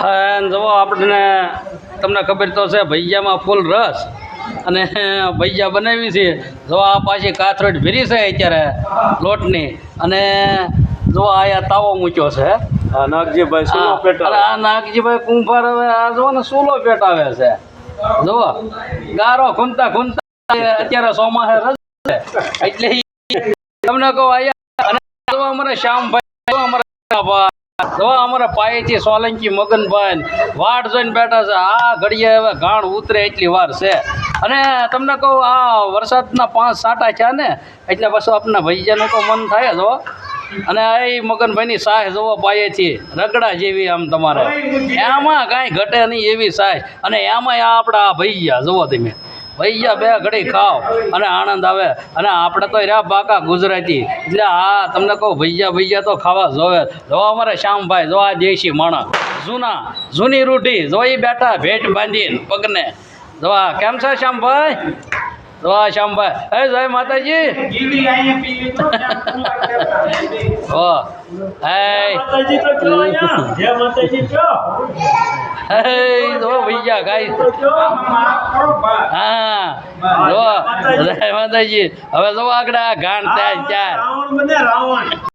હા જુઓ આપણને તમને ખબર તો છે ભૈયામાં ફૂલ રસ. અને ભૈયા બનાવી છે. જો આ પાછી કાથરોડ ભીરી છે અત્યારે લોટની. અને જો આયા તાવો મૂક્યો છે. નાગજીભાઈ પેટા આ નાગજીભાઈ કુંભાર હવે આ જો ને સૂલો પેટાવે છે. જુઓ ગારો ખૂનતા ખૂનતા અત્યારે સોમાસે રસ છે. એટલે તમને કહું અહીંયા અને જો શ્યામભાઈ અમારા ભાઈ જો પાયે પાયેથી સોલંકી મગનભાઈ વાટ જોઈને બેઠા છે. આ ઘડીએ હવે ઘાણ ઉતરે એટલી વાર છે. અને તમને કહું, આ વરસાદના પાંચ સાટા છે ને, એટલે પછી આપણા ભૈયાનું તો મન થાય જ અને એ મગનભાઈની સાહ જોવો પાયેથી રગડા જેવી આમ તમારે. એમાં કાંઈ ઘટે નહીં એવી સાહ. અને એમાંય આ આપણા આ ભૈયા જુઓ તમે. ભૈયા બે ઘડી ખાઓ અને આનંદ આવે. અને આપણે તો રહ્યા બાકા ગુજરાતી. એટલે આ તમને કહું ભૈયા ભૈયા તો ખાવા જોવે. જો અમારે શ્યામભાઈ, જો આ દેશી માણસ. જૂના, જૂની રૂઢી જોઈ બેઠા ભેટ બાંધીને પગને. જો કેમ છે શ્યામભાઈ? માતાજી ઓ હે જય માતાજી. કયો હે ભૈયા ગાઈ હા. જો જય માતાજી. હવે જો આગળ ઘાણ ત્યાં ચાર રાવણ